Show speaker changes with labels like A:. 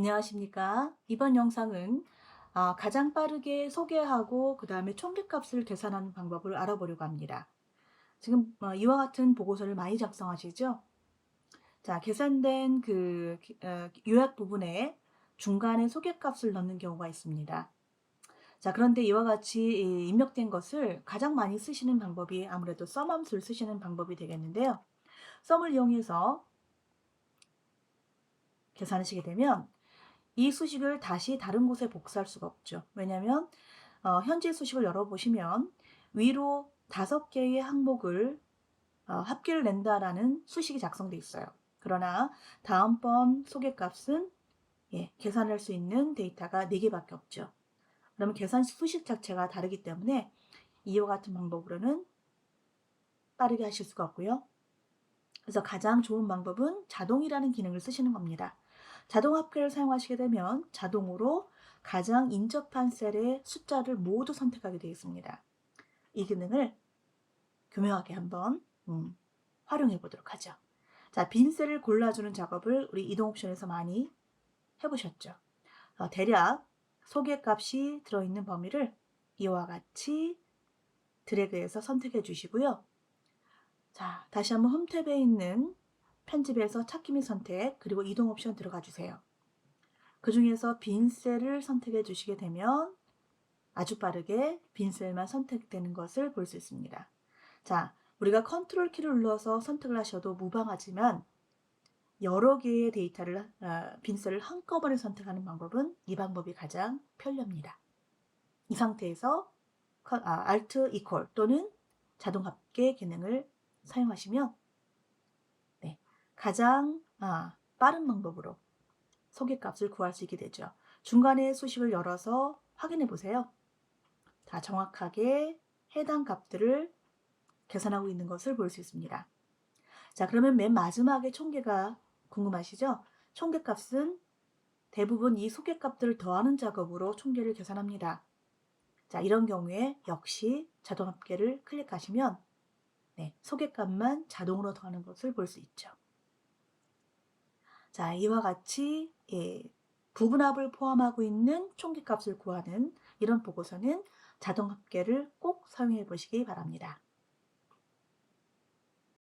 A: 안녕하십니까. 이번 영상은 아, 가장 빠르게 소개하고 그 다음에 총계값을 계산하는 방법을 알아보려고 합니다. 지금 어, 이와 같은 보고서를 많이 작성하시죠? 자, 계산된 그 어, 요약 부분에 중간에 소개값을 넣는 경우가 있습니다. 자, 그런데 이와 같이 이 입력된 것을 가장 많이 쓰시는 방법이 아무래도 썸 함수를 쓰시는 방법이 되겠는데요. 썸을 이용해서 계산하시게 되면 이 수식을 다시 다른 곳에 복사할 수가 없죠. 왜냐하면 어, 현재 수식을 열어보시면 위로 다섯 개의 항목을 어, 합계를 낸다라는 수식이 작성돼 있어요. 그러나 다음번 소개값은 예, 계산할 수 있는 데이터가 4개밖에 없죠. 그러면 계산 수식 자체가 다르기 때문에 이와 같은 방법으로는 빠르게 하실 수가 없고요. 그래서 가장 좋은 방법은 자동이라는 기능을 쓰시는 겁니다. 자동 합계를 사용하시게 되면 자동으로 가장 인접한 셀의 숫자를 모두 선택하게 되어 있습니다. 이 기능을 교묘하게 한번 음, 활용해 보도록 하죠. 자, 빈 셀을 골라주는 작업을 우리 이동 옵션에서 많이 해보셨죠. 어, 대략 소개값이 들어있는 범위를 이와 같이 드래그해서 선택해 주시고요. 자, 다시 한번 홈 탭에 있는 편집에서 찾기 및 선택 그리고 이동 옵션 들어가 주세요. 그 중에서 빈 셀을 선택해 주시게 되면 아주 빠르게 빈 셀만 선택되는 것을 볼 수 있습니다. 자, 우리가 컨트롤 키를 눌러서 선택을 하셔도 무방하지만 여러 개의 데이터를 어, 빈 셀을 한꺼번에 선택하는 방법은 이 방법이 가장 편리합니다. 이 상태에서 아, Alt 이퀄 또는 자동 합계 기능을 사용하시면 가장 아, 빠른 방법으로 소개값을 구할 수 있게 되죠. 중간에 수식을 열어서 확인해 보세요. 다 정확하게 해당 값들을 계산하고 있는 것을 볼 수 있습니다. 자, 그러면 맨 마지막에 총계가 궁금하시죠? 총계값은 대부분 이 소개값들을 더하는 작업으로 총계를 계산합니다. 자, 이런 경우에 역시 자동 합계를 클릭하시면 네, 소개값만 자동으로 더하는 것을 볼 수 있죠. 자, 이와 같이 예, 부분합을 포함하고 있는 총기값을 구하는 이런 보고서는 자동 합계를 꼭 사용해 보시기 바랍니다.